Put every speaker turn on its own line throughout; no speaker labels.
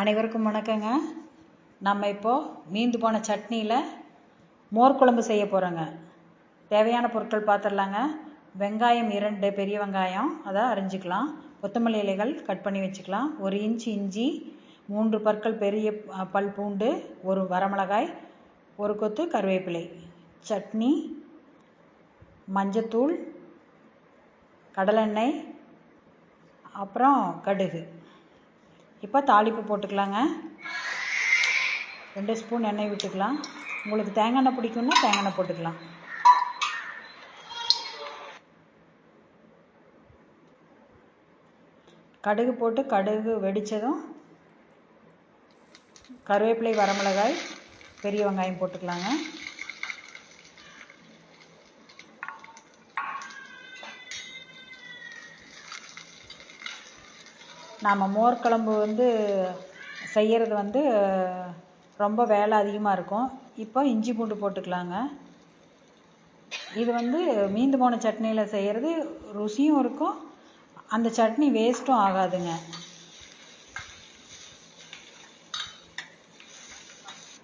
அனைவருக்கும் வணக்கங்க. நம்ம இப்போது மீந்து போன சட்னியில் மோர் குழம்பு செய்ய போகிறோங்க தேவையான பொருட்கள் பார்த்துடலாங்க வெங்காயம் இரண்டு பெரிய வெங்காயம் அதை அரிஞ்சிக்கலாம். கொத்தமல்லி இலைகள் கட் பண்ணி வச்சுக்கலாம். ஒரு இன்ச்சு இஞ்சி மூன்று பற்கள் பெரிய பல் பூண்டு ஒரு வரமிளகாய் ஒரு கொத்து கருவேப்பிலை. சட்னி மஞ்சத்தூள் கடலெண்ணெய் அப்புறம் கடுகு. இப்போ தாளிப்பு போட்டுக்கலாங்க. ரெண்டு ஸ்பூன் எண்ணெய் விட்டுக்கலாம். உங்களுக்கு தேங்காய் எண்ணெய் பிடிக்கும்னா தேங்காய் எண்ணெய் போட்டுக்கலாம். கடுகு போட்டு கடுகு வெடித்ததும் கருவேப்பிலை வரமிளகாய் பெரிய வெங்காயம் போட்டுக்கலாங்க. நாம் மோர் குழம்பு வந்து செய்கிறது வந்து ரொம்ப வேலை அதிகமாக இருக்கும். இப்போ இஞ்சி பூண்டு போட்டுக்கலாங்க. இது வந்து மீந்து போன சட்னியில் செய்கிறது ருசியும் இருக்கும். அந்த சட்னி வேஸ்ட்டும் ஆகாதுங்க.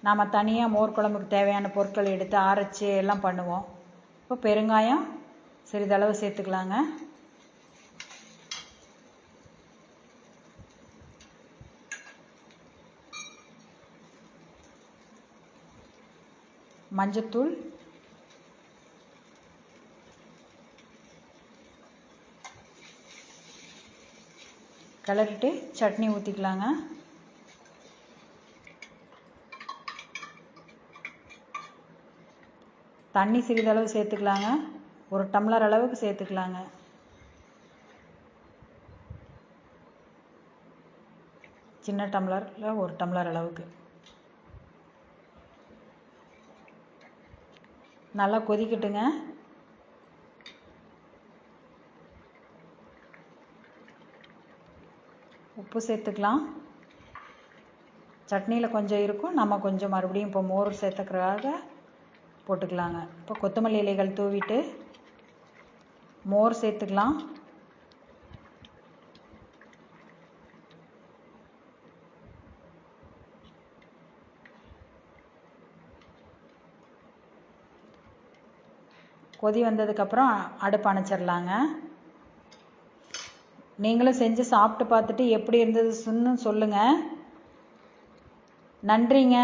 நாம் தனியாக மோர் குழம்புக்கு தேவையான பொருட்கள் எடுத்து அரைச்சி எல்லாம் பண்ணுவோம். இப்போ பெருங்காயம் சிறிதளவு சேர்த்துக்கலாங்க. மஞ்சத்தூள். கிளறிட்டு சட்னி ஊற்றிக்கலாங்க தண்ணி சிறிதளவு சேர்த்துக்கலாங்க. ஒரு டம்ளர் அளவுக்கு சேர்த்துக்கலாங்க. சின்ன டம்ளரில் ஒரு டம்ளர் அளவுக்கு. நல்லா கொதிக்கட்டுங்க. உப்பு சேர்த்துக்கலாம். சட்னியில் கொஞ்சம் இருக்கும். நம்ம கொஞ்சம் மறுபடியும் இப்போ மோர் சேர்த்துக்கிறதாக போட்டுக்கலாங்க. இப்போ கொத்தமல்லி இலைகள் தூவிட்டு மோர் சேர்த்துக்கலாம். கொதி வந்ததுக்கப்புறம் அடுப்பு அணைச்சிடலாங்க. நீங்களும் செஞ்சு சாப்பிட்டு பார்த்துட்டு எப்படி இருந்தது சொல்லுங்கள் நன்றிங்க.